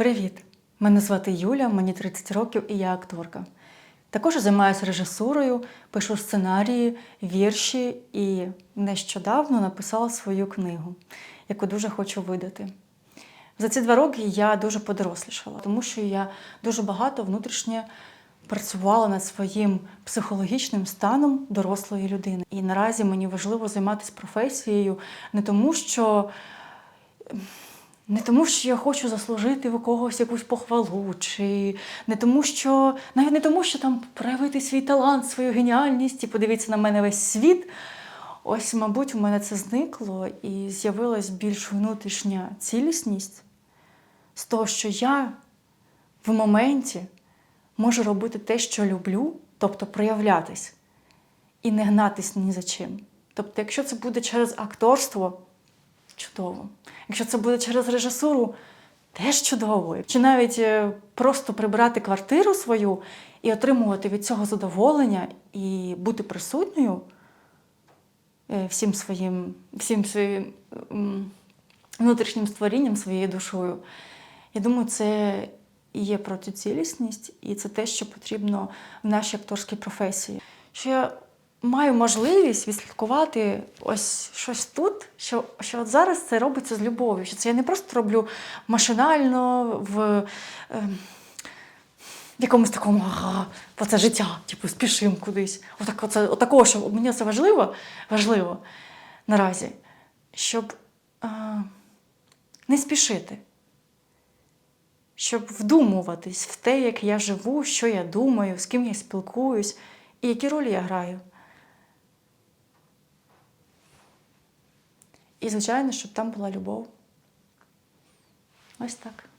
Привіт! Мене звати Юля, мені 30 років і я акторка. Також займаюся режисурою, пишу сценарії, вірші і нещодавно написала свою книгу, яку дуже хочу видати. За ці два роки я дуже подорослішала, тому що я дуже багато внутрішньо працювала над своїм психологічним станом дорослої людини. І наразі мені важливо займатися професією не тому, що не тому, що я хочу заслужити в когось якусь похвалу, чи не тому, що навіть не тому, що там проявити свій талант, свою геніальність і подивитися на мене весь світ. Ось, мабуть, у мене це зникло і з'явилась більш внутрішня цілісність з того, що я в моменті можу робити те, що люблю, тобто проявлятись, і не гнатись ні за чим. Тобто, якщо це буде через акторство, чудово. Якщо це буде через режисуру, теж чудово. Чи навіть е, просто прибирати квартиру свою і отримувати від цього задоволення і бути присутньою е, всім своїм, всім своїм внутрішнім створінням, своєю душою. Я думаю, це і є про цю цілісність, і це те, що потрібно в нашій акторській професії. Що маю можливість відслідкувати ось щось тут, що, що от зараз це робиться з любов'ю. Що це я не просто роблю машинально в. ем, в якомусь такому ага, це життя, типу, спішим кудись. Отак, оце, отакого, що мені це важливо, важливо наразі, щоб а, не спішити, щоб вдумуватись в те, як я живу, що я думаю, з ким я спілкуюсь і які ролі я граю. І, звичайно, щоб там була любов. Ось так.